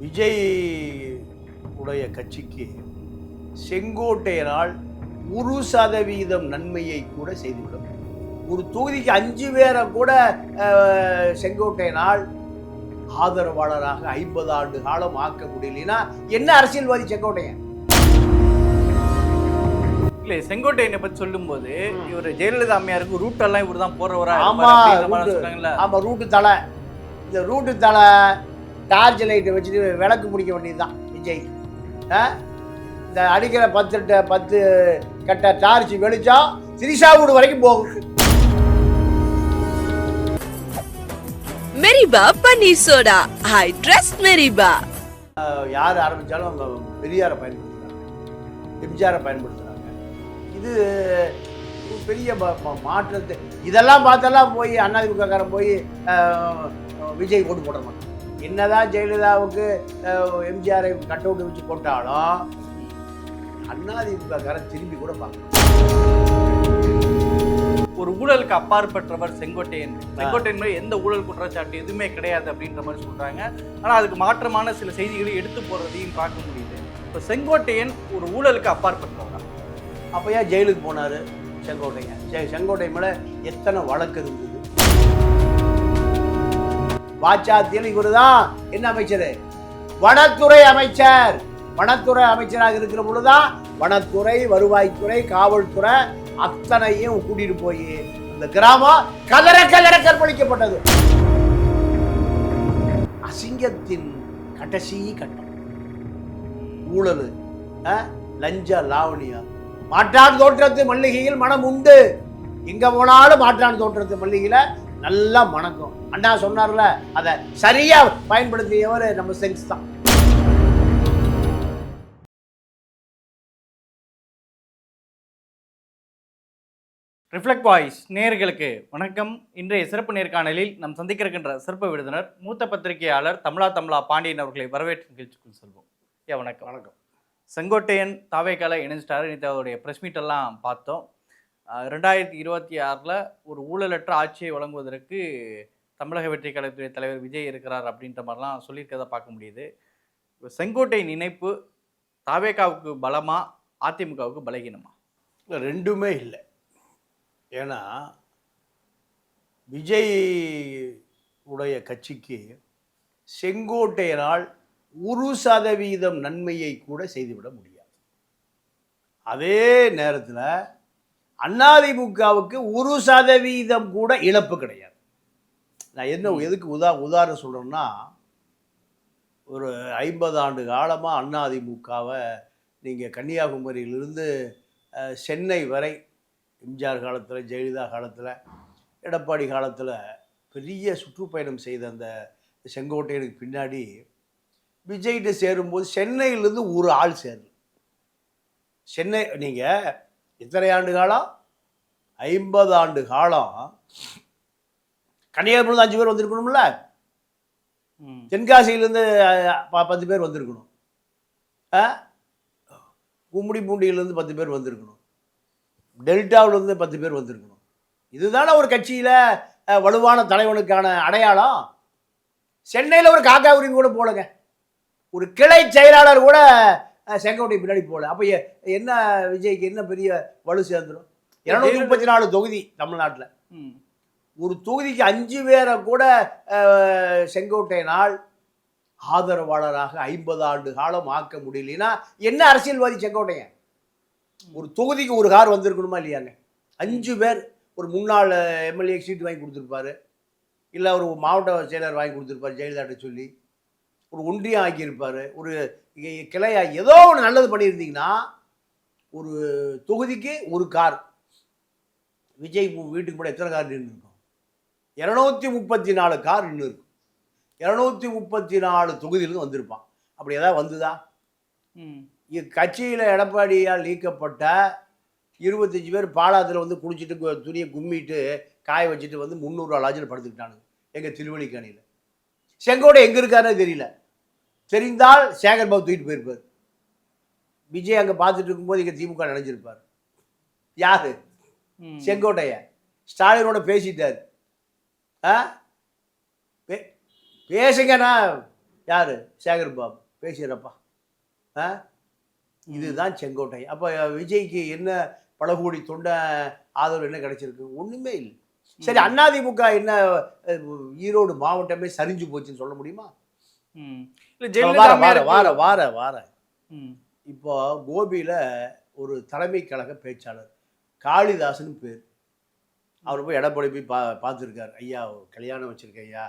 விஜய் உடைய கட்சிக்கு செங்கோட்டையனால் ஒரு சதவீதம் நன்மையை கூட செய்துவிட முடியும். ஒரு தொகுதிக்கு அஞ்சு பேரை கூட செங்கோட்டையனால் ஆதரவாளராக ஐம்பது ஆண்டு காலம் ஆக்க முடியலனா என்ன அரசியல்வாதி செங்கோட்டையன்? இல்ல செங்கோட்டையனை பத்தி சொல்லும்போது இவர் ஜெயலலிதா அம்மையாருக்கு ரூட் எல்லாம் இவர் தான் போறவரா? ஆமா, ஆமாம் ரூட்டு தலை. இந்த ரூட்டு தலை டார்ச் லைட்டை வச்சுட்டு விளக்கு முடிக்க வேண்டியதுதான் விஜய். ஆ? இந்த அடிக்கிற பத்து பத்து கட்ட டார்ச் வெளிச்சம் திரிஷா வீடு வரைக்கும் போகும். மெரிபா பன்னீர் சோடா. ஐ ட்ரஸ்ட் மெரிபா. யார் ஆரம்பித்தாலும் அவங்க பெரியாரை பயன்படுத்துகிறாங்க எம்ஜிஆரை பயன்படுத்துகிறாங்க இது பெரிய மாற்றத்தை இதெல்லாம் பார்த்தெல்லாம் போய் அண்ணாதிமுகக்காரன் போய் விஜய் ஓட்டு போட மாட்டான். என்னதான் ஜெயலலிதாவுக்கு எம்ஜிஆரை கட் அவுட் வச்சு போட்டாலும் அண்ணாதிமுகக்காரன் திரும்பி கூட பார்க்கணும். ஒரு ஊழலுக்கு அப்பாற்பட்டவர் செங்கோட்டையன். செங்கோட்டையன் மேல எந்த ஊழல் குற்றச்சாட்டு எதுவுமே கிடையாது அப்படின்ற மாதிரி சொல்றாங்க. ஆனா அதுக்கு மாற்றமான சில செய்திகளை எடுத்து போறதையும் பார்க்க முடியுது. இப்போ செங்கோட்டையன் ஒரு ஊழலுக்கு அப்பாற்பட்டவரா அப்போ ஏன் ஜெயிலுக்கு போனார் செங்கோட்டையன்? செ- செங்கோட்டை மேலே எத்தனை வழக்கு இருந்தது? வாச்சாத்தியில் இவர் தான் என்ன அமைச்சர்? வனத்துறை அமைச்சர். வனத்துறை அமைச்சராக இருக்கிற பொழுதுதான் வனத்துறை வருவாய்த்துறை காவல்துறை அத்தனையும் கூட்டிட்டு போய் இந்த கிராமம் கதற கதற கற்பழிக்கப்பட்டது. அசிங்கத்தின் கடைசி கட்டம். ஊழல் ஆ? லஞ்ச லாவணியம் மாற்றான் தோற்றத்து மல்லிகையில் மனம் உண்டு எங்க போனாலும் மாற்றான் தோற்றத்து மல்லிகையில நல்லா மணக்கும் அண்ணா சொன்னார்ல அதை சரியா பயன்படுத்தியவர் நம்ம சென்ஸ் தான். ரிஃப்ளெக்ட் வாய்ஸ் நேயர்களுக்கு வணக்கம். இன்றைய சிறப்பு நேர்காணலில் நாம் சந்திக்க இருக்கின்ற சிறப்பு விருந்தினர் மூத்த பத்திரிகையாளர் தமிழா தமிழா பாண்டியன் அவர்களை வரவேற்று நிகழ்ச்சிக்குள் செல்வோம். ஏ வணக்கம். வணக்கம். செங்கோட்டையன் தாவேக்கால இணைஞ்சிட்டாரு. நேற்று அவருடைய ப்ரெஸ் மீட் எல்லாம் பார்த்தோம். ரெண்டாயிரத்தி இருபத்தி ஆறில் ஒரு ஊழலற்ற ஆட்சியை வழங்குவதற்கு தமிழக வெற்றி கழகத்துடைய தலைவர் விஜய் இருக்கிறார் அப்படின்ற மாதிரிலாம் சொல்லியிருக்கதை பார்க்க முடியுது. செங்கோட்டை செங்கோட்டையின் தாவேகாவுக்கு பலமா அதிமுகவுக்கு பலகீனமா? இல்லை ரெண்டுமே இல்லை. ஏன்னா விஜய் உடைய கட்சிக்கு செங்கோட்டையனால் ஒரு சதவீதம் நன்மையை கூட செய்துவிட முடியாது. அதே நேரத்தில் அதிமுகவுக்கு ஒரு சதவீதம் கூட இழப்பு கிடையாது. நான் என்ன எதுக்கு உதா உதாரணம் சொல்கிறேன்னா ஒரு ஐம்பது ஆண்டு காலமாக அதிமுகவை நீங்கள் கன்னியாகுமரியிலிருந்து சென்னை வரை எம்ஜிஆர் காலத்தில் ஜெயலலிதா காலத்தில் எடப்பாடி காலத்தில் பெரிய சுற்றுப்பயணம் செய்த அந்த செங்கோட்டையனுக்கு பின்னாடி விஜய்கிட்ட சேரும்போது சென்னையிலேருந்து ஒரு ஆள் சேரல. சென்னை நீங்கள் எத்தனை ஆண்டு காலம்? ஐம்பது ஆண்டு காலம் கன்னியாகுமரியிலிருந்து அஞ்சு பேர் வந்திருக்கணும்ல. தென்காசியிலேருந்து பத்து பேர் வந்திருக்கணும். ஆ? கும்மிடி பூண்டியிலேருந்து பத்து பேர் வந்திருக்கணும். டெல்டாவிலேருந்து பத்து பேர் வந்திருக்கணும். இதுதானே ஒரு கட்சியில் வலுவான தலைவனுக்கான அடையாளம்? சென்னையில் ஒரு காக்கா உரிமை கூட போலங்க ஒரு கிளை செயலாளர் கூட செங்கோட்டை பின்னாடி போகல அப்போ என்ன விஜய்க்கு என்ன பெரிய வலு சேர்ந்துடும் இருநூத்தி முப்பத்தி நாலு தொகுதி தமிழ்நாட்டில். ஒரு தொகுதிக்கு அஞ்சு பேரை கூட அஹ், செங்கோட்டையனால் ஆதரவாளராக ஐம்பது ஆண்டு காலம் ஆக்க முடியலனா என்ன அரசியல்வாதி செங்கோட்டையன்? ஒரு தொகுதிக்கு ஒரு கார் வந்திருக்கணுமா இல்லையாங்க? அஞ்சு பேர் ஒரு முன்னாள் எம்எல்ஏ சீட்டு வாங்கி கொடுத்துருப்பாரு. இல்லை ஒரு மாவட்ட செயலர் வாங்கி கொடுத்துருப்பாரு ஜெயலலிதாட்ட சொல்லி. ஒரு ஒன்றியம் ஆக்கியிருப்பார். ஒரு கிளையாக ஏதோ ஒன்று நல்லது பண்ணியிருந்தீங்கன்னா ஒரு தொகுதிக்கு ஒரு கார். விஜய் வீட்டுக்கு கூட எத்தனை கார் நின்று இரநூத்தி முப்பத்தி நாலு கார் நின்று இருக்கும் இரநூத்தி முப்பத்தி நாலு தொகுதியிலிருந்து வந்திருப்பான். அப்படி ஏதாவது வந்துதா. கட்சியில் எடப்பாடியால் நீக்கப்பட்ட இருபத்தஞ்சி பேர் பாலாத்தில் வந்து குடிச்சிட்டு துணியை கும்மிட்டு காய வச்சுட்டு வந்து முந்நூறுவா லாட்ஜில் படுத்துக்கிட்டானுங்க எங்கள் திருவள்ளிக்கணியில் செங்கோடை எங்கே இருக்காருன்னு தெரியல. தெரிந்தால் சேகர் பாபு தூக்கிட்டு போயிருப்பார். விஜய் அங்கே பார்த்துட்டு இருக்கும்போது இங்கே திமுக நினைஞ்சிருப்பார். யாரு. செங்கோட்டைய. ஸ்டாலினோட பேசிட்டார். ஆ? பே- பேசுங்கண்ணா. யாரு? சேகர் பாபு பேசுகிறப்பா ஆ? இதுதான் செங்கோட்டை. அப்போ விஜய்க்கு என்ன பல கோடி தொண்டை ஆதரவு என்ன கிடைச்சிருக்கு? ஒண்ணுமே இல்லை. சரி அதிமுக என்ன ஈரோடு மாவட்டமே சரிஞ்சு போச்சுன்னு சொல்ல முடியுமா? வார வார வார வார வார ம். இப்போ கோபியில் ஒரு தலைமை கழக பேச்சாளர். காளிதாசன் பேர். அவர் போய் எடப்பாடி போய் பா பார்த்துருக்காரு. ஐயா கல்யாணம் வச்சிருக்கேன் ஐயா.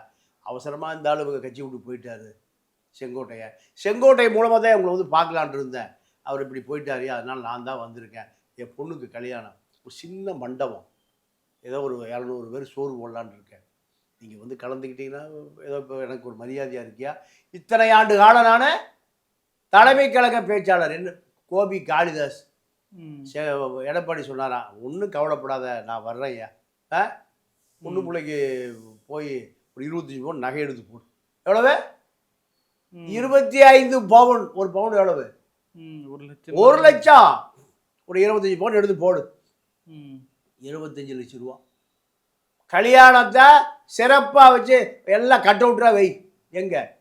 அவசரமாக இந்த ஆளு இவங்க கட்சி விட்டு போயிட்டாரு. செங்கோட்டையை. செங்கோட்டை மூலமாக தான் உங்களை வந்து பார்க்கலான் இருந்தேன். அவர் இப்படி போயிட்டாரு. அதனால் நான் தான் வந்திருக்கேன். என் பொண்ணுக்கு கல்யாணம். ஒரு சின்ன மண்டபம். ஏதோ ஒரு இரநூறு பேர் சோறு போடலான்னு இருக்கேன். நீங்கள் வந்து கலந்துக்கிட்டீங்கன்னா ஏதோ இப்போ எனக்கு ஒரு மரியாதையாக இருக்கியா? இத்தனை ஆண்டு காலம் நான் தலைமை கழக பேச்சாளர் என்ன? கோபி காளிதாஸ். எடப்பாடி சொன்னாராம் ஒன்றும் கவலைப்படாத நான் வர்றேன் ஐயா. பொண்ணு பிள்ளைக்கு போய் ஒரு இருபத்தஞ்சி பவுன் நகை எடுத்து போடு. எவ்வளவு. இருபத்தி ஐந்து பவுன். ஒரு பவுன் எவ்வளவு. ஒரு லட்சம். ஒரு லட்சம். ஒரு இருபத்தஞ்சி பவுன் எடுத்து போடு. இருபத்தஞ்சு லட்சம் ரூபா. கல்யாணத்தை சிறப்பாக வச்சு எல்லாம் கட் அவுட்ரா வை. எங்க.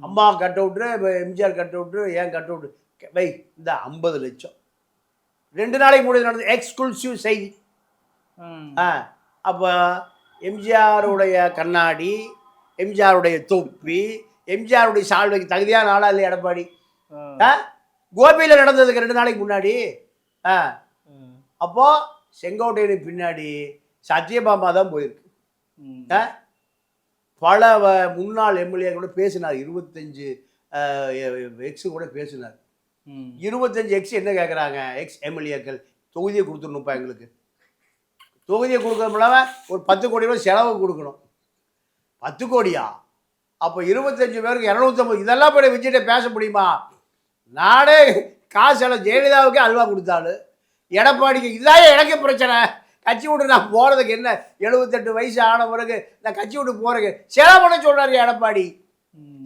அம்மா கட் அவுட்ரு எம்ஜிஆர் கட் அவுட்ரு ஏன் கட் அவுட்ரு வை. இந்த ஐம்பது லட்சம். ரெண்டு நாளைக்கு முன்னாடி நடந்த எக்ஸ்க்ளூசிவ் செய்தி. அப்போ எம்ஜிஆருடைய கண்ணாடி எம்ஜிஆருடைய தொப்பி எம்ஜிஆருடைய சால்வைக்கு தகுதியான ஆளா இல்லையா எடப்பாடி ஆ. கோபியில் நடந்ததுக்கு ரெண்டு நாளைக்கு முன்னாடி ஆ ம். அப்போ செங்கோட்டையனுக்கு பின்னாடி சத்யபாமா தான் போயிருக்கு? பல முன்னாள் எம்எல்ஏ கூட பேசினார் இருபத்தஞ்சு எக்ஸு கூட பேசினார். இருபத்தஞ்சு எக்ஸ் என்ன கேட்குறாங்க எக்ஸ் எம்எல்ஏக்கள் தொகுதியை கொடுத்துடணும்ப்பா எங்களுக்கு தொகுதியை கொடுக்கறது இல்லாமல் ஒரு பத்து கோடி ரூபாய் செலவு கொடுக்கணும். பத்து கோடியா? அப்போ இருபத்தஞ்சு பேருக்கு இரநூத்தம்பது இதெல்லாம் போய் விஜய்கிட்ட பேச முடியுமா? நாடே காசு எல்லாம் ஜெயலலிதாவுக்கே அல்வா கொடுத்தாலும் எடப்பாடிக்கு இதான் எனக்கு பிரச்சனை. கட்சி விட்டு நான் போகிறதுக்கு என்ன? எழுபத்தெட்டு வயசு ஆன பிறகு நான் கட்சி விட்டு போகிறதுக்கு செலவு பண்ண சொல்கிறாரு எடப்பாடி.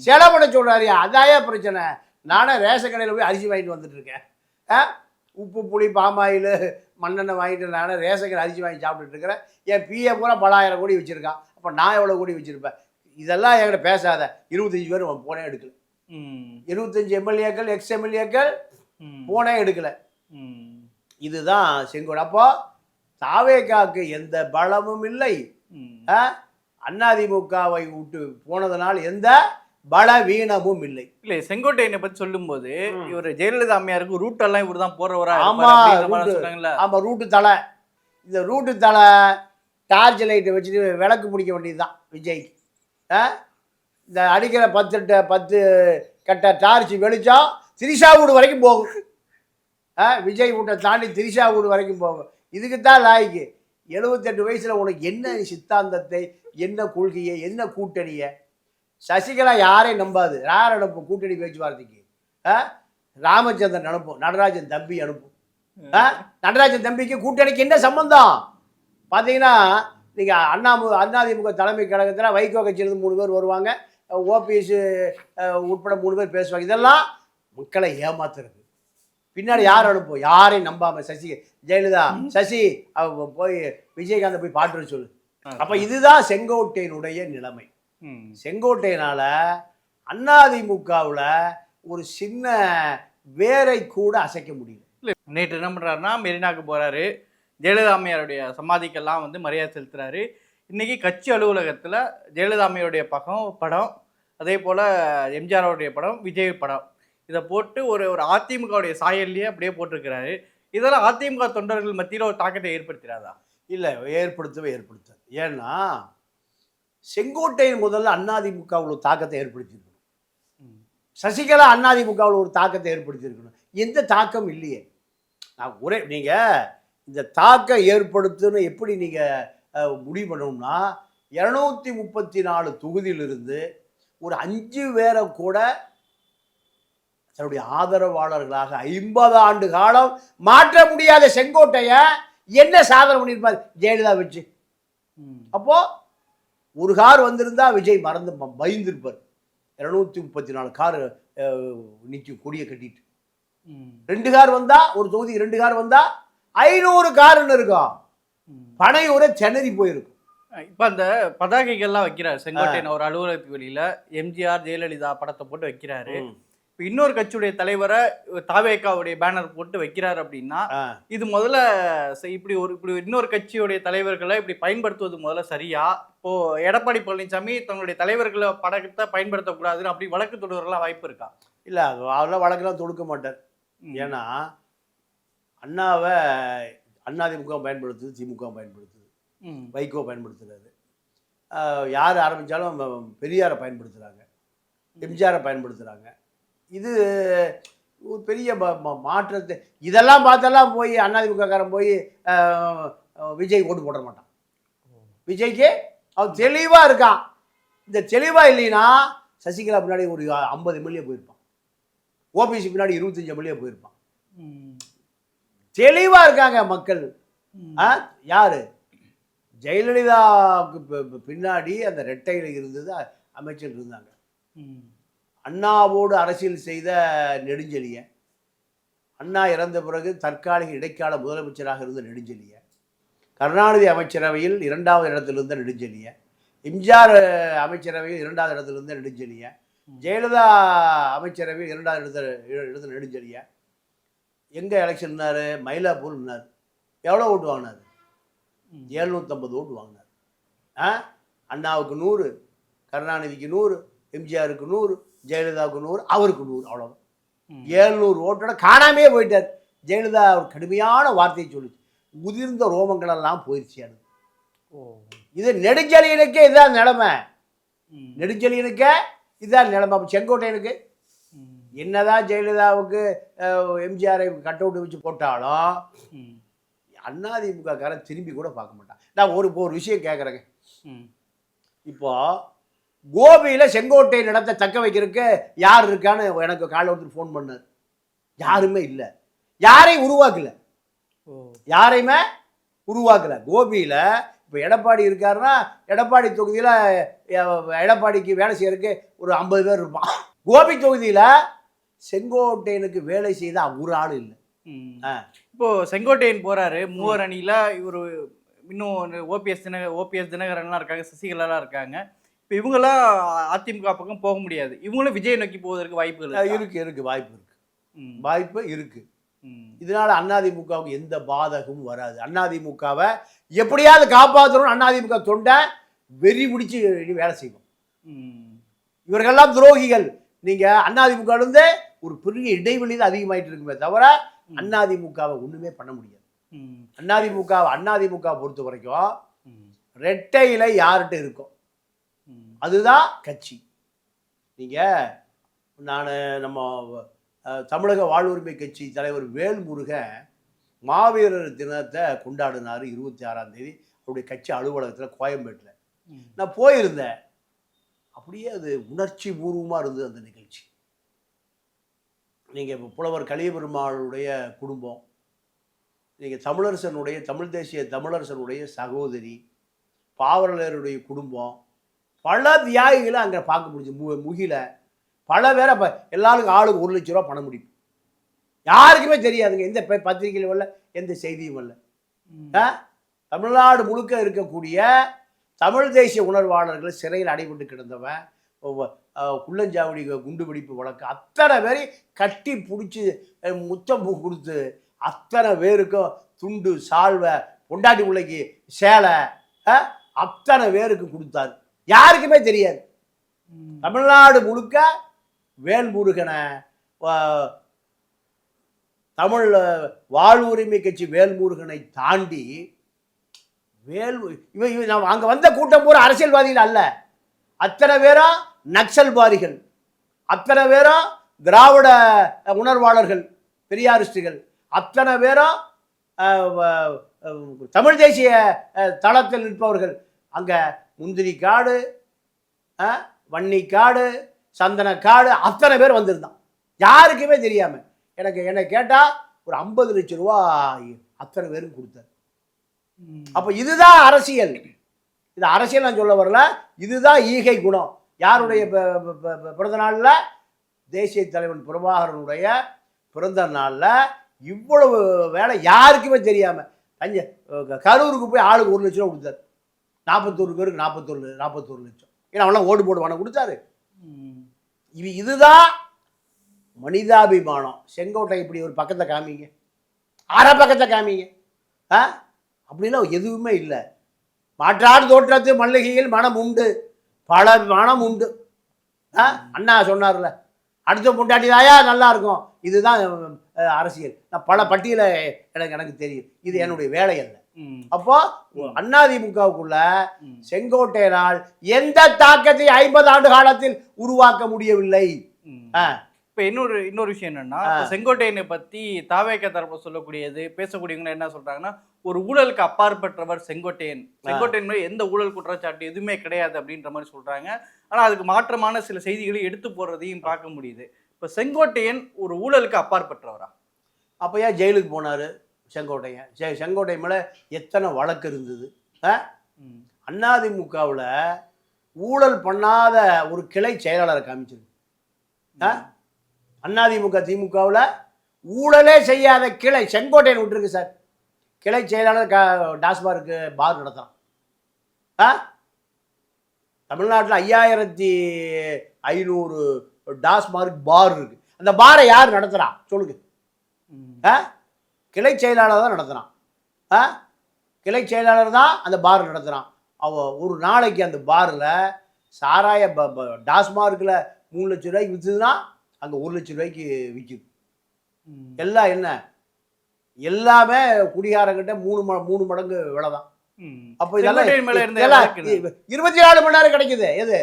செலவு பண்ண சொல்கிறாரு அதாயா பிரச்சனை. நானே ரேஷன் கடையில் போய் அரிசி வாங்கிட்டு வந்துட்டு இருக்கேன். ஆ? உப்பு புளி பாமாயில் மண்ணெண்ணெய் வாங்கிட்டு நானே ரேஷன் கடை அரிசி வாங்கி சாப்பிட்டுட்டு இருக்கிறேன் என் பிஏ பூரா பலாயிரம் கோடி வச்சுருக்கான் அப்போ நான் எவ்வளோ கோடி வச்சுருப்பேன் இதெல்லாம் என்கிட்ட பேசாத இருபத்தஞ்சி பேர் போனே எடுக்கல. இருபத்தஞ்சி எம்எல்ஏக்கள் எக்ஸ் எம்எல்ஏக்கள் ம். போனே எடுக்கல ம். இதுதான் செங்கோடு அப்போ தாவேக்காக்கு எந்த பலமும் இல்லை? அதிமுகவை விட்டு போனதனால் எந்த பலவீனமும் இல்லை. இல்ல செங்கோட்டையனை பத்தி சொல்லும்போது. இவர் ஜெயலலிதா அம்மையாருக்கு ரூட் எல்லாம் இவர் தான் போறவரா ஆமா, ஆமாம் ரூட்டு. தலை. இந்த ரூட்டு தலை டார்ச் லைட்டை வச்சுட்டு விளக்கு பிடிக்க வேண்டியதுதான் விஜய்க்கு. ஆ? இந்த அடிக்கிற பத்து பத்து கட்ட டார்ச் வெளிச்சம் திரிஷா வீடு வரைக்கும் போகும். ஆ? விஜய் வீட்டை தாண்டி திரிஷா வீடு வரைக்கும் போகும். இதுக்கு தான் லாய்க்கு. எழுபத்தெட்டு வயசில் உனக்கு என்ன சித்தாந்தத்தை என்ன கொள்கையை என்ன கூட்டணியை சசிகலா யாரையும் நம்பாது. யார் அனுப்பும்? கூட்டணி பேச்சுவார்த்தைக்கு. ராமச்சந்திரன் அனுப்பும். நடராஜன் தம்பி அனுப்பும்? நடராஜன் தம்பிக்கு கூட்டணிக்கு என்ன சம்பந்தம்? பார்த்தீங்கன்னா நீங்கள் அண்ணாமு அதிமுக தலைமை கழகத்தில் வைகோ கட்சியிலிருந்து மூணு பேர் வருவாங்க. ஓபிஎஸ் உட்பட மூணு பேர் பேசுவாங்க. இதெல்லாம் மக்களை ஏமாத்துறது. பின்னாடி யார் அனுப்பும்? யாரையும் நம்பாம சசி ஜெயலலிதா சசி போய் விஜயகாந்த் போய் பாட்டு சொல்லு. அப்போ இதுதான் செங்கோட்டையனுடைய நிலைமை. செங்கோட்டையனால அதிமுகவில் ஒரு சின்ன வேரை கூட அசைக்க முடியல. நேற்று என்ன பண்றாருன்னா மெரினாக்கு போறாரு. ஜெயலலிதா அம்மையாருடைய சமாதிக்கெல்லாம் வந்து மரியாதை செலுத்துறாரு. இன்னைக்கு கட்சி அலுவலகத்துல ஜெயலலிதா அம்மையாருடைய பக்கம் படம் அதே போல எம்ஜிஆருடைய படம் விஜய் படம். இதை போட்டு ஒரு ஒரு அதிமுகவுடைய சாயல்லையே அப்படியே போட்டிருக்கிறாரு. இதெல்லாம் அதிமுக தொண்டர்கள் மத்தியில் ஒரு தாக்கத்தை ஏற்படுத்திடாதா? இல்லை ஏற்படுத்தவே ஏற்படுத்தாது. ஏன்னா செங்கோட்டையன் முதல்ல அதிமுகவில் ஒரு தாக்கத்தை ஏற்படுத்தியிருக்கணும். சசிகலா அதிமுகவில் ஒரு தாக்கத்தை ஏற்படுத்தியிருக்கணும். எந்த தாக்கம் இல்லையே. நான் ஒரே நீங்கள் இந்த தாக்கம் ஏற்படுத்துன்னு எப்படி நீங்கள் முடிவு பண்ணணும்னா இரநூத்தி முப்பத்தி நாலு தொகுதியிலிருந்து ஒரு அஞ்சு பேரை கூட தன்னுடைய ஆதரவாளர்களாக ஐம்பது ஆண்டு காலம் மாற்ற முடியாத செங்கோட்டைய என்ன சாதனை பண்ணியிருப்பார்? ஜெயலலிதா வச்சு. ம். ஒரு கார் வந்திருந்தா விஜய் மறந்து பயந்திருப்பார் இரநூத்தி முப்பத்தி நாலு கார் நிற்கும் கொடியை கட்டிட்டு. ரெண்டு கார் வந்தா ஒரு தொகுதிக்கு ரெண்டு கார் வந்தா ஐநூறு காருன்னு இருக்கும். பனையூரை திணறி போயிருக்கும் இப்ப அந்த பதாகைகள்லாம் வைக்கிறாரு செங்கோட்டையன் ஒரு அலுவலகத்துக்கு வெளியில எம்ஜிஆர் ஜெயலலிதா படத்தை போட்டு வைக்கிறாரு. இப்ப இன்னொரு கட்சியுடைய தலைவரை தாவேக்காவுடைய பேனர் போட்டு வைக்கிறாரு அப்படின்னா. இது முதல்ல இப்படி ஒரு இப்படி இன்னொரு கட்சியுடைய தலைவர்களை இப்படி பயன்படுத்துவது முதல்ல சரியா இப்போ எடப்பாடி பழனிசாமி தங்களுடைய தலைவர்களை படத்தை பயன்படுத்தக்கூடாதுன்னு அப்படி வழக்கு தொடரலாம் வாய்ப்பு இருக்கா? இல்லை அதெல்லாம் வழக்கெல்லாம் தொடுக்க மாட்டார். ஏன்னா அண்ணாவை அதிமுக பயன்படுத்துது திமுக பயன்படுத்துது. வைகோ பயன்படுத்துறாரு. யார் ஆரம்பித்தாலும் பெரியாரை பயன்படுத்துகிறாங்க எம்ஜிஆரை பயன்படுத்துகிறாங்க இது ஒரு பெரிய மாற்றத்தை இதெல்லாம் பார்த்தெல்லாம் போய் அதிமுககாரன் போய் விஜய் ஓட்டு போட மாட்டான். விஜய்க்கு அவன் தெளிவாக இருக்கான். இந்த தெளிவாக இல்லைன்னா சசிகலா பின்னாடி ஒரு ஐம்பது எம்எல்ஏ போயிருப்பான். ஓபிசி பின்னாடி இருபத்தஞ்சி எம்எல்ஏ போயிருப்பான். தெளிவாக இருக்காங்க மக்கள். ஆ? யாரு? ஜெயலலிதாவுக்கு பின்னாடி அந்த ரெட்டையில் இருந்தது அமைச்சர் இருந்தாங்க. ம். அண்ணாவோடு அரசியல் செய்த நெடுஞ்செழியன். அண்ணா இறந்த பிறகு தற்காலிக இடைக்கால முதலமைச்சராக இருந்த நெடுஞ்செழியன். கருணாநிதி அமைச்சரவையில் இரண்டாவது இடத்தில் இருந்த நெடுஞ்செழியன் எம்ஜிஆர் அமைச்சரவையில் இரண்டாவது இடத்தில் இருந்த நெடுஞ்செழியன் ஜெயலலிதா அமைச்சரவையில் இரண்டாவது இடத்துல இருந்த நெடுஞ்செழியன் எங்கே எலெக்ஷன்னாரு மயிலாப்பூர்னார் எவ்வளோ ஓட்டு வாங்கினார். எழுநூற்றம்பது ஓட்டு வாங்கினார். ஆ? அண்ணாவுக்கு நூறு கருணாநிதிக்கு நூறு எம்ஜிஆருக்கு நூறு ஜெயலலிதாவுக்கு நூறு அவருக்கு நூறு அவ்வளோதான் ம். ஏழ்நூறு ஓட்டோட காணாமே போயிட்டார். ஜெயலலிதா ஒரு கடுமையான வார்த்தையை சொல்லுச்சு. உதிர்ந்த ரோமங்களெல்லாம் போயிடுச்சு அது ஓ. இது நெடுஞ்செழியனுக்கே இதுதான் நிலைமை. நெடுஞ்செழியனுக்கே இதுதான் நிலைமை அப்போ செங்கோட்டையனுக்கு. என்னதான் ஜெயலலிதாவுக்கு எம்ஜிஆரை கட் அவுட் வச்சு போட்டாலும் ம். அதிமுக காரன் திரும்பி கூட பார்க்க மாட்டான் நான் ஒரு ஒரு விஷயம் கேட்குறேங்க. இப்போ கோபியில் செங்கோட்டை நடத்த தக்க வைக்கிறதுக்கு யார் இருக்கான்னு எனக்கு காலைல ஒருத்தர் ஃபோன் பண்ணார் யாருமே இல்லை யாரையும் உருவாக்கல. யாரையுமே உருவாக்கல கோபியில் இப்போ எடப்பாடி இருக்காருன்னா எடப்பாடி தொகுதியில் எடப்பாடிக்கு வேலை செய்யறதுக்கு ஒரு ஐம்பது பேர் இருப்பான் கோபி தொகுதியில் செங்கோட்டையனுக்கு வேலை செய்த ஒரு ஆள் இல்லை ம். ஆ. இப்போ செங்கோட்டையன் போறாரு மூவர் அணியில இவரு இன்னும் ஓபிஎஸ் தினகர் ஓபிஎஸ் தினகரன்லாம் இருக்காங்க சசிகலாலாம் இருக்காங்க இப்போ இவங்கெல்லாம் அதிமுக பக்கம் போக முடியாது இவங்களும் விஜய் நோக்கி போவதற்கு வாய்ப்புகள் இருக்கா? இருக்கு இருக்கு வாய்ப்பு இருக்கு ம். வாய்ப்பு இருக்கு ம். இதனால அதிமுகவுக்கு எந்த பாதகமும் வராது அதிமுகவை எப்படியாவது காப்பாற்றணும் அதிமுக தொண்டை வெறி பிடிச்சி வேலை செய்வோம். இவர்கள்லாம் துரோகிகள் நீங்க அதிமுக இருந்து ஒரு பெரிய இடைவெளி தான் அதிகமாயிட்டு இருக்குமே தவிர அதிமுகவை ஒண்ணுமே பண்ண முடியாது. அதிமுக அதிமுக பொறுத்த வரைக்கும். ரெட்டை இலை யார்கிட்ட இருக்கும். அதுதான் கட்சி நீங்க நான் நம்ம தமிழக வாழ்வுரிமை கட்சி தலைவர் வேல்முருகன் மாவீரர் தினத்தை கொண்டாடினார் இருபத்தி ஆறாம் தேதி. அவருடைய கட்சி அலுவலகத்தில் கோயம்பேட்டில். நான் போயிருந்தேன். அப்படியே அது உணர்ச்சி பூர்வமாக இருந்தது அந்த நிகழ்ச்சி. நீங்கள் இப்போ புலவர் கலியபெருமாளுடைய குடும்பம் நீங்கள் தமிழரசனுடைய தமிழ் தேசிய தமிழரசனுடைய சகோதரி பாவலருடைய குடும்பம் பல தியாகிகளை அங்கே பார்க்க முடிஞ்சு. மு முகில பல பேரை இப்போ எல்லாருக்கும் ஆளுக்கு ஒரு லட்ச ரூபா பணம் முடியும் யாருக்குமே தெரியாதுங்க எந்த பத்திரிகையிலும் வரல எந்த செய்தியும் வரல? தமிழ்நாடு முழுக்க இருக்கக்கூடிய தமிழ் தேசிய உணர்வாளர்கள் சிறையில் அடைபட்டு கிடந்தவன் குள்ளஞ்சாவடி குண்டுவெடிப்பு வழக்கு அத்தனை பேரையும் கட்டி பிடிச்சி முத்தம் பூ கொடுத்து அத்தனை பேருக்கும் துண்டு சால்வை பொண்டாட்டி பிள்ளைக்கு சேலை? அத்தனை பேருக்கு கொடுத்தாரு யாருக்குமே தெரியாது. தமிழ்நாடு முழுக்க வேல்முருகனை வா- தமிழ் வாழ்வுரிமை கட்சி வேல்முருகனை தாண்டி வேல் இவன் இவன் நாம் அங்கே வந்த கூட்டம் பூரா அரசியல்வாதிகள் அல்ல. அத்தனை பேரும் நக்சல்வாதிகள். அத்தனை பேரும் திராவிட உணர்வாளர்கள் பெரியாரிஸ்டுகள். அத்தனை பேரும் தமிழ் தேசிய தளத்தில் நிற்பவர்கள். அங்கே முந்திரி காடு வன்னி காடு சந்தன காடு அத்தனை பேர் வந்திருந்தான். யாருக்குமே தெரியாம. எனக்கு என்னை கேட்டால் ஒரு ஐம்பது லட்ச ரூபா அத்தனை பேரும் கொடுத்தாரு. அப்போ இதுதான் அரசியல். இது அரசியல் நான் சொல்ல வரல. இதுதான் ஈகை குணம். யாருடைய பிறந்த நாளில்? தேசிய தலைவன் பிரபாகரனுடைய பிறந்த நாளில். இவ்வளவு வேலை யாருக்குமே தெரியாமல் தஞ்சை கரூருக்கு போய் ஆளுக்கு ஒரு லட்ச ரூபா கொடுத்தாரு. நாற்பத்தோரு பேருக்கு நாற்பத்தொரு நாற்பத்தோரு லட்சம். ஏன்னா அவன்லாம் ஓடு போடுவான கொடுத்தாரு. இது இதுதான் மனிதாபிமானம். செங்கோட்டை இப்படி ஒரு பக்கத்தை காமிங்க. அரை பக்கத்தை காமிங்க. ஆ? அப்படிலாம் எதுவுமே இல்லை. மாற்றாடு தோற்றத்து மல்லிகையில் மனம் உண்டு. பல மனம் உண்டு. ஆ? அண்ணா சொன்னார்ல அடுத்த முண்டாட்டி தாயா? நல்லா இருக்கும். இதுதான் அரசியல். நான் பல பட்டியலை எனக்கு எனக்கு தெரியும். இது என்னுடைய வேலை அல்ல. அப்போ அதிமுகவுக்குள்ள ம். செங்கோட்டையனால் எந்த தாக்கத்தை ஐம்பது ஆண்டு காலத்தில் உருவாக்க முடியவில்லை. இப்ப இன்னொரு இன்னொரு விஷயம் என்னன்னா செங்கோட்டையனை பத்தி தாவேக்க தரப்பு சொல்லக்கூடியது பேசக்கூடியவங்க என்ன சொல்றாங்கன்னா ஒரு ஊழலுக்கு அப்பாற்பட்டவர் செங்கோட்டையன். செங்கோட்டையன் மேல எந்த ஊழல் குற்றச்சாட்டு எதுவுமே கிடையாது அப்படின்ற மாதிரி சொல்றாங்க. ஆனா அதுக்கு மாற்றமான சில செய்திகளை எடுத்து போடுறதையும் பார்க்க முடியுது. இப்ப செங்கோட்டையன் ஒரு ஊழலுக்கு அப்பாற்பட்டவரா? அப்போ ஏன் ஜெயிலுக்கு போனார்? செங்கோட்டையன் செ செங்கோட்டையன் மேலே எத்தனை வழக்கு இருந்தது? ஆ. அதிமுகவில் ஊழல் பண்ணாத ஒரு கிளை செயலாளரை காமிச்சிருக்கு. ஆ? அதிமுக திமுகவில் ஊழலே செய்யாத கிளை செங்கோட்டையன் விட்டுருக்கு சார். கிளை செயலாளர் க டாஸ்மார்க்கு பார் நடத்துகிறான் ஆ? தமிழ்நாட்டில் ஐயாயிரத்தி ஐநூறு டாஸ்மார்க் பார் இருக்கு. அந்த பாரை யார் நடத்துகிறா சொல்லுங்க. ஆ? கிளை செயலாளர் தான் நடத்துகிறான் ஆ? கிளை செயலாளர் தான் அந்த பார் நடத்துகிறான் அவ ஒரு நாளைக்கு அந்த பாரில் சாராய ப டாஸ்மார்க்கில் மூணு லட்ச ரூபாய்க்கு விற்றுதுன்னா அங்கே ஒரு லட்ச ரூபாய்க்கு விற்குது. எல்லாம் என்ன? எல்லாமே குடிகாரங்கிட்ட மூணு ம மூணு மடங்கு விலை தான். அப்போ இதெல்லாம்? இருபத்தி நாலு மணி நேரம் கிடைக்குது. எது.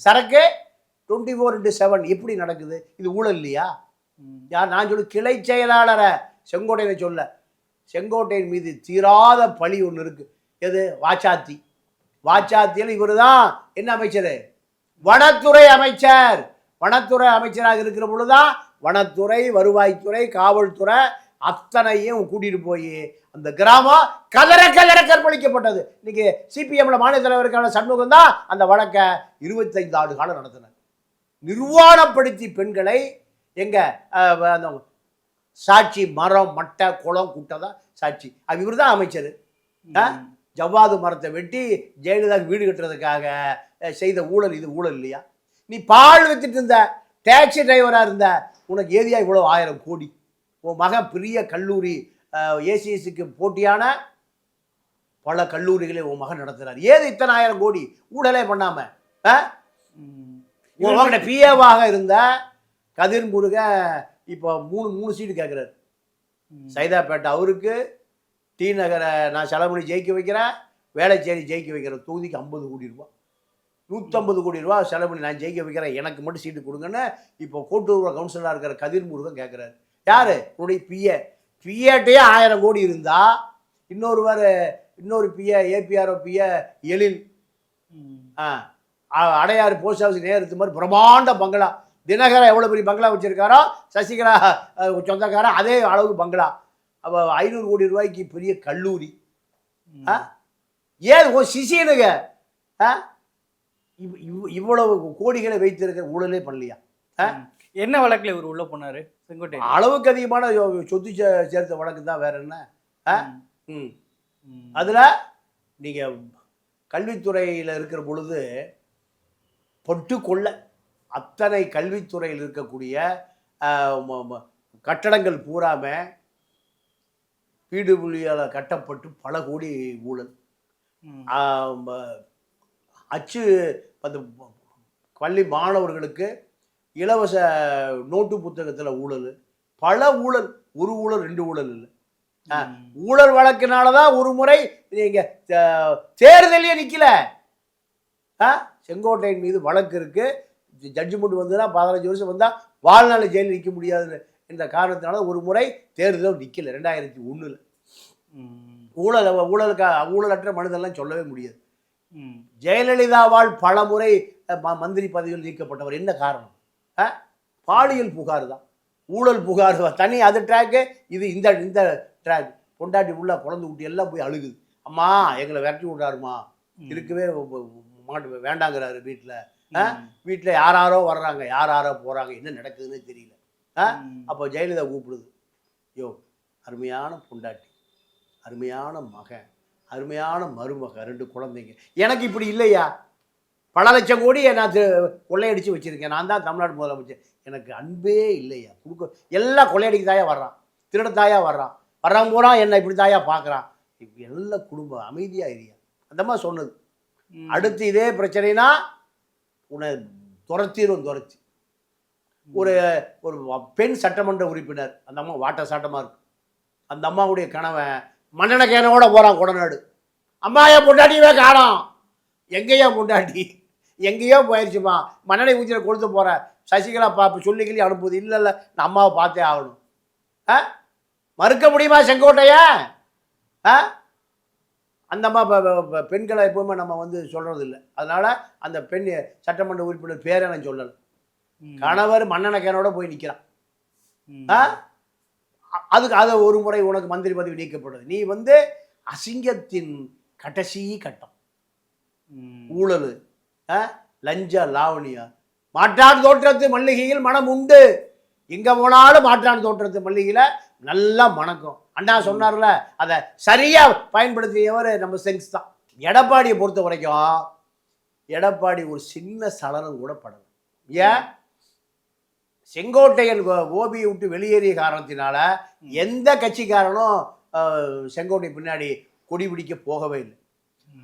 சரக்கு டுவெண்ட்டி ஃபோர் இன்ட்டு செவன். எப்படி நடக்குது? இது ஊழல் இல்லையா. யார் நான் சொல்லு கிளை செயலாளரை செங்கோட்டையனை சொல்ல செங்கோட்டையின் மீது தீராத பழி ஒன்று இருக்குது எது? வாச்சாத்தி. வாச்சாத்தியில் இவர் தான் என்ன அமைச்சர்? வனத்துறை அமைச்சர். வனத்துறை அமைச்சராக இருக்கிற பொழுதுதான் வனத்துறை வருவாய்த்துறை காவல்துறை அத்தனையும் கூட்டிகிட்டு போய் அந்த கிராமம் கதற கதற கற்பழிக்கப்பட்டது. இன்னைக்கு சிபிஎம்ல மாநில தலைவருக்கான சண்முகம் தான் அந்த வழக்கை இருபத்தைந்து ஆண்டு காலம் நடத்தினார். நிர்வாணப்படுத்தி பெண்களை எங்க அந்த சாட்சி மரம் மட்டை குளம் குட்டை தான் சாட்சி. அது இவர் தான் அமைச்சர்? ஜவ்வாது மரத்தை வெட்டி ஜெயலலிதா வீடு கட்டுறதுக்காக செய்த ஊழல் இது ஊழல் இல்லையா? நீ பால் வித்துட்டு இருந்த டாக்ஸி டிரைவராக இருந்த உனக்கு ஏதியா இவ்வளோ ஆயிரம் கோடி. உன் மகன் பெரிய கல்லூரி ஏசிஎஸ்சிக்கு போட்டியான பல கல்லூரிகளை உன் மகன் நடத்துறார். ஏது இத்தனை ஆயிரம் கோடி? ஊழலே பண்ணாம. உன் மகன பிஏவாக இருந்த கதிர் முருகன் இப்போ மூணு மூணு சீட்டு கேட்குறாரு. சைதாப்பேட்டை அவருக்கு டி நகரை நான் செலமணி ஜெயிக்க வைக்கிறேன் வேளச்சேரி ஜெயிக்க வைக்கிறேன் தொகுதிக்கு ஐம்பது கோடி ரூபா. நூற்றம்பது கோடி ரூபா செலவு நான் ஜெயிக்க வைக்கிறேன் எனக்கு மட்டும் சீட்டு கொடுங்கன்னு இப்போ கோட்டூர் கவுன்சிலராக இருக்கிற கதிர் முருகன் கேட்குறாரு யார்? உன்னுடைய பிஏ பிஏட்டையே ஆயிரம் கோடி இருந்தா இன்னொருவர் இன்னொரு பிஏ ஏபிஆர்ஓ பிஏ எழில். ஆ அடையாறு போஸ்ட் ஹவுஸ் நேரத்து மாதிரி பிரம்மாண்ட பங்களா. தினகரன் எவ்வளோ பெரிய பங்களா வச்சிருக்காரோ சசிகலா அஹ், சொந்தக்காரன் அதே அளவுக்கு பங்களா அப்போ ஐநூறு கோடி ரூபாய்க்கு பெரிய கல்லூரி. ஆ? ஏன் ஓ சிசியனுங்க ஆ இவ் இவ்- இவ்வளவு கோடிகளை வைத்திருக்கிற ஊழலே பண்ணலையா. என்ன வழக்குல இவர் உள்ள போனாரு செங்கோட்டையன் அளவுக்கு அதிகமான சொத்து சே- சேர்த்த வழக்கு தான் வேற என்ன ஆ? ம். ம் ம். அதில் நீங்கள் கல்வித்துறையில் இருக்கிற பொழுது பொட்டு கொள்ள அத்தனை கல்வித்துறையில் இருக்கக்கூடிய கட்டடங்கள் பூராம பிடபிள்யூஆல கட்டப்பட்டு பல கோடி ஊழல். அச்சு அந்த பள்ளி மாணவர்களுக்கு இலவச நோட்டு புத்தகத்தில் ஊழல். பல ஊழல் ஒரு ஊழல் ரெண்டு ஊழல் இல்லை. ஊழல் வழக்கினால தான் ஒரு முறை நீங்க அஹ், தேர்தலே நிக்கல. ஆ செங்கோட்டையன் மீது வழக்கு இருக்கு. ஜட்ஜ்மெண்ட் வந்ததுன்னா பதினஞ்சு வருஷம் வந்தா வாழ்நாள் ஜெயிலில் நிற்க முடியாது என்ற காரணத்தினால ஒரு முறை தேர்தலும் நிக்கல ரெண்டாயிரத்தி ம். ஊழல் ஊழலுக்கு ஊழலற்ற மனிதெல்லாம் சொல்லவே முடியாது. ஜெயலலிதாவால் பல முறை மந்திரி பதவியில் நீக்கப்பட்டவர் என்ன காரணம்? பாலியல் புகார் தான் ஊழல் புகார் தான். தனி அது ட்ராக்கு இது இந்த இந்த ட்ராக் பொண்டாட்டி உள்ள குழந்தை குட்டி எல்லாம் போய் அழுகுது அம்மா எங்களை விரட்டி விட்றாருமா. இருக்கவே மாட்டு வேண்டாங்கிறாரு வீட்டில். வீட்டில் யாராரோ வர்றாங்க யாராரோ போகிறாங்க என்ன நடக்குதுன்னு தெரியல. ஆ? அப்போ ஜெயலலிதா கூப்பிடுது. யோ அருமையான பொண்டாட்டி அருமையான மகன் அருமையான மருமக ரெண்டு குழந்தைங்க. எனக்கு இப்படி இல்லையா? பல லட்சம் கோடி நான் தி- கொள்ளையடிச்சு வச்சிருக்கேன். நான் தான் தமிழ்நாடு முதலமைச்சர். எனக்கு அன்பே இல்லையா? கொடுக்க எல்லாம் கொள்ளையடிக்க தாயா வர்றான். திருடத்தாயா வர்றான். வர்றவன் பூரா என்னை இப்படி தாயா பார்க்குறான் இப்படி எல்லா குடும்பம் அமைதியா இல்லையா அந்த மாதிரி சொன்னது. அடுத்து இதே பிரச்சனைனா உன்னை துரத்திடும் துரத்தி. ஒரு ஒரு பெண் சட்டமன்ற உறுப்பினர் அந்த அம்மா வாட்ட சாட்டமாக இருக்கு. அந்த அம்மாவுடைய கணவன் மன்னன கேனோட போகிறான் கொடநாடு. அம்மா ஏன் பொண்டாட்டியவே காணோம். எங்கேயோ பொண்டாட்டி எங்கேயோ போயிடுச்சுமா மன்னனை ஊற்றில கொடுத்து போகிறேன் சசிகலா பாப்பு சொல்லி அனுப்புது. இல்லை இல்லை நான் அம்மாவை பார்த்தே ஆகணும். ஆ? மறுக்க முடியுமா செங்கோட்டைய? ஆ? அந்த அம்மா பெண்களை எப்பவுமே நம்ம வந்து சொல்கிறது இல்லை அதனால் அந்த பெண் சட்டமன்ற உறுப்பினர் பேரை நான் சொல்லலை. கணவர் மண்ணெண்ணக்கேனோட போய் நிற்கிறான் அதுக்கு அது ஒரு முறை உனக்கு மந்திரி பதவி நீக்கப்படுது. நீ வந்து அசிங்கத்தின் கடைசி கட்டம். ஊழல்? லஞ்ச லாவணியா. மாற்றான் தோற்றத்து மல்லிகையில் மனம் உண்டு எங்க போனாலும் மாற்றான் தோற்றத்து மல்லிகையில நல்லா மணக்கும். அண்ணா சொன்னார்ல அதை சரியா பயன்படுத்தியவர் நம்ம செங்ஸ் தான். எடப்பாடியை பொறுத்த வரைக்கும் எடப்பாடி ஒரு சின்ன சலனம் கூட படல. ஏன்? செங்கோட்டையன் கோபியை விட்டு வெளியேறிய காரணத்தினால எந்த கட்சிக்காரனும் செங்கோட்டை பின்னாடி கொடி பிடிக்க போகவே இல்லை.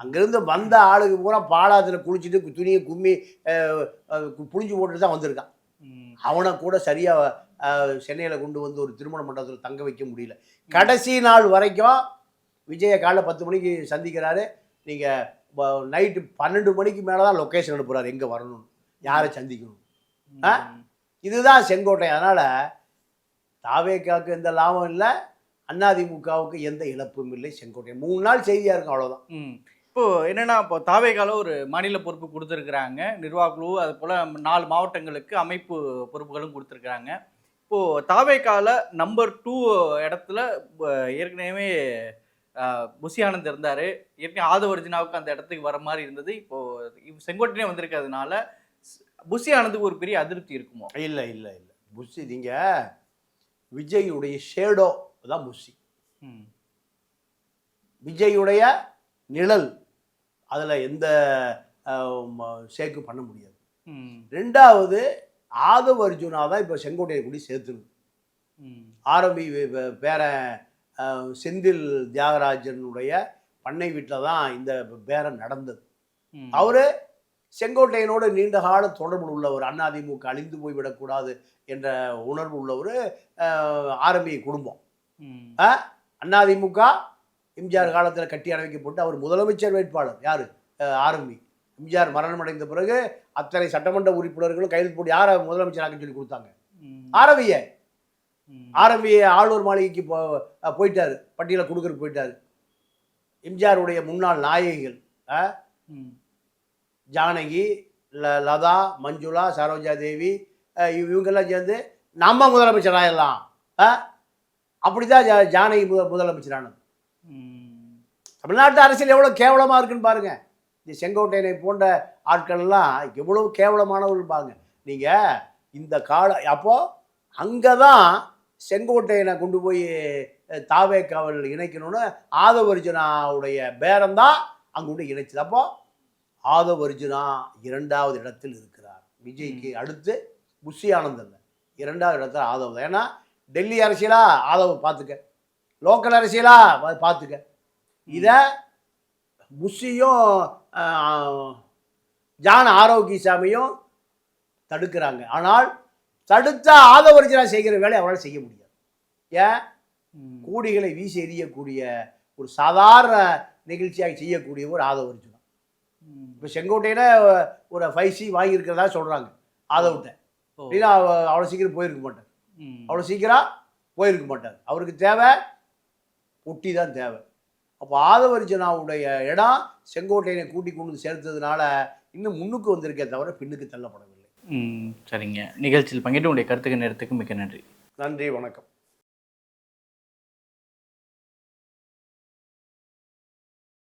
அங்கிருந்து வந்த ஆளுக்கு பூரா பாலாத்துல குளிச்சுட்டு துணியை கும்மி புழிஞ்சு போட்டுட்டு தான் வந்திருக்கான். அவனை கூட சரியாக சென்னையில் கொண்டு வந்து ஒரு திருமண மண்டபத்தில் தங்க வைக்க முடியல. கடைசி நாள் வரைக்கும் விஜய காலைல பத்து மணிக்கு சந்திக்கிறாரு. நீங்கள் நைட்டு பன்னெண்டு மணிக்கு மேலே தான் லொக்கேஷன் அனுப்புகிறாரு எங்கே வரணும் யாரை சந்திக்கணும்? ஆ? இதுதான் செங்கோட்டை. அதனால் தாவேக்காவுக்கு எந்த லாபம் இல்லை அதிமுகவுக்கு எந்த இழப்பும் இல்லை செங்கோட்டை. மூணு நாள் செய்தியாக இருக்கும் அவ்வளோதான் ம். இப்போ என்னன்னா இப்போ தாவேகால ஒரு மாநில பொறுப்பு கொடுத்துருக்குறாங்க. நிர்வாக குழு அது போல நாலு மாவட்டங்களுக்கு அமைப்பு பொறுப்புகளும் கொடுத்துருக்குறாங்க. இப்போ தாவேகால நம்பர் டூ இடத்துல ஏற்கனவே அஹ், புசி ஆனந்த் இருந்தாரு. ஏற்கனவே ஆதவர்ஜினாவுக்கு அந்த இடத்துக்கு வர மாதிரி இருந்தது. இப்போ இவ் செங்கோட்டையே வந்திருக்கிறதுனால ஸ்- புசி ஆனந்துக்கு ஒரு பெரிய அதிருப்தி இருக்குமோ? இல்லை இல்லை இல்லை. புஷி நீங்க விஜயுடைய ஷேடோ தான் புஷி. விஜயுடைய நிழல் அதில் எந்த அஹ், ம- சேக்கு பண்ண முடியாது. ரெண்டாவது ஆதவ அர்ஜுனா தான் இப்போ செங்கோட்டையை கூடி சேர்த்துருக்கு ம். ஆரம்பி பேரன் செந்தில் தியாகராஜனுடைய பண்ணை வீட்டில் தான் இந்த பேரன் நடந்தது. அவரு செங்கோட்டையனோடு நீண்ட கால தொடர்பு உள்ளவர் அதிமுக அழிந்து போய்விடக்கூடாது என்ற உணர்வு உள்ளவர் ஆரம்பி குடும்பம். அதிமுக எம்ஜிஆர் காலத்தில் கட்டி அணைக்கப்பட்டு அவர் முதலமைச்சர் வேட்பாளர். யார்? ஆரம்பி எம்ஜிஆர் மரணமடைந்த பிறகு அத்தனை சட்டமன்ற உறுப்பினர்களும் கையெழுத்து போட்டு யாரை முதலமைச்சராக சொல்லி கொடுத்தாங்க. ம். ஆரம்பிய ஆளுநர் மாளிகைக்கு போ போயிட்டாரு. பட்டியலை கொடுக்கறதுக்கு போயிட்டாரு. எம்ஜிஆருடைய முன்னாள் நாயகிகள். ஜானகி ல லதா மஞ்சுளா சரோஜா தேவி இவங்கெல்லாம் சேர்ந்து நம்ம முதலமைச்சர் ஆயிடலாம் அப்படிதான் ஜா- ஜானகி முத முதலமைச்சரானது. தமிழ்நாட்டு அரசியல் எவ்வளோ கேவலமாக இருக்குன்னு பாருங்க. இந்த செங்கோட்டையனை போன்ற ஆட்கள் எல்லாம் எவ்வளவு கேவலமானவர்கள் பாருங்க. நீங்கள் இந்த கால அப்போ அங்கே தான் செங்கோட்டையனை கொண்டு போய் தாவே காவல் இணைக்கணும்னு ஆதவர்ஜுனாவுடைய பேரம் தான் அங்கே கொண்டு இணைச்சது. அப்போ ஆதவர்ஜுனா இரண்டாவது இடத்தில் இருக்கிறார். விஜய்க்கு அடுத்து புஷி ஆனந்தன் இரண்டாவது இடத்துல ஆதவ் தான் ஏன்னா டெல்லி அரசியலா ஆதவ பார்த்துக்க. லோக்கல் அரசியலா? பார்த்துக்க இதை புஷியும் ஜான் ஆரோக்கியசாமியும் தடுக்கிறாங்க. ஆனால் தடுத்த ஆதவர்ஜனா செய்கிற வேலையை அவரால் செய்ய முடியாது. ஏன். கூடிகளை வீசி எறியக்கூடிய ஒரு சாதாரண நிகழ்ச்சியாக செய்யக்கூடிய ஒரு ஆதவர்ஜுனா. இப்போ செங்கோட்டையில ஒரு ஃபைவ் சி வாங்கியிருக்கிறதா சொல்கிறாங்க ஆதவர்கிட்ட. ஓ. அப்படின்னா அவ்வளோ சீக்கிரம் போயிருக்க மாட்டார். அவ்வளோ சீக்கிரம் போயிருக்க மாட்டார். அவருக்கு தேவை பொட்டி தான் தேவை. அப்போ ஆதவர்ஜனாவுடைய இடம் செங்கோட்டையனை கூட்டி கொண்டு வந்து சேர்த்ததுனால இன்னும் முன்னுக்கு வந்திருக்கே தவிர பின்னுக்கு தள்ளப்படவில்லை. ம் சரிங்க. நிகழ்ச்சியில் பங்கேற்று உங்களுடைய கருத்துக்கு நேரத்துக்கு மிக்க நன்றி. நன்றி வணக்கம்.